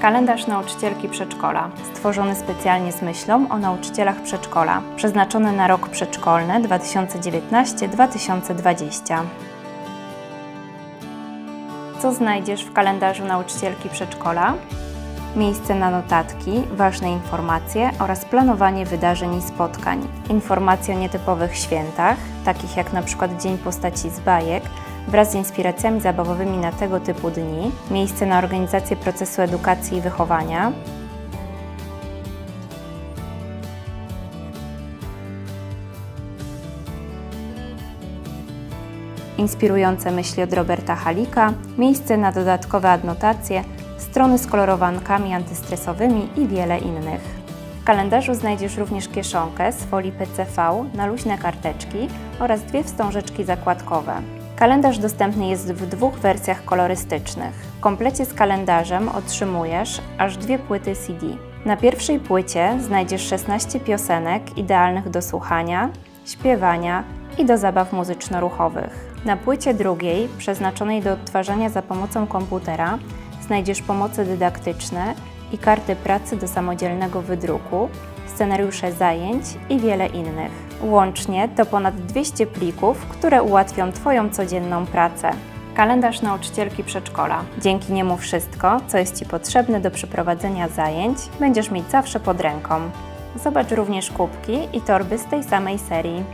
Kalendarz nauczycielki przedszkola, stworzony specjalnie z myślą o nauczycielach przedszkola, przeznaczony na rok przedszkolny 2019-2020. Co znajdziesz w kalendarzu nauczycielki przedszkola? Miejsce na notatki, ważne informacje oraz planowanie wydarzeń i spotkań. Informacje o nietypowych świętach, takich jak przykład Dzień Postaci z bajek, wraz z inspiracjami zabawowymi na tego typu dni. Miejsce na organizację procesu edukacji i wychowania. Inspirujące myśli od Roberta Halika, miejsce na dodatkowe adnotacje, strony z kolorowankami antystresowymi i wiele innych. W kalendarzu znajdziesz również kieszonkę z folii PCV na luźne karteczki oraz dwie wstążeczki zakładkowe. Kalendarz dostępny jest w dwóch wersjach kolorystycznych. W komplecie z kalendarzem otrzymujesz aż dwie płyty CD. Na pierwszej płycie znajdziesz 16 piosenek idealnych do słuchania, śpiewania i do zabaw muzyczno-ruchowych. Na płycie drugiej, przeznaczonej do odtwarzania za pomocą komputera, znajdziesz pomoce dydaktyczne i karty pracy do samodzielnego wydruku, scenariusze zajęć i wiele innych. Łącznie to ponad 200 plików, które ułatwią Twoją codzienną pracę. Kalendarz nauczycielki przedszkola. Dzięki niemu wszystko, co jest Ci potrzebne do przeprowadzenia zajęć, będziesz mieć zawsze pod ręką. Zobacz również kubki i torby z tej samej serii.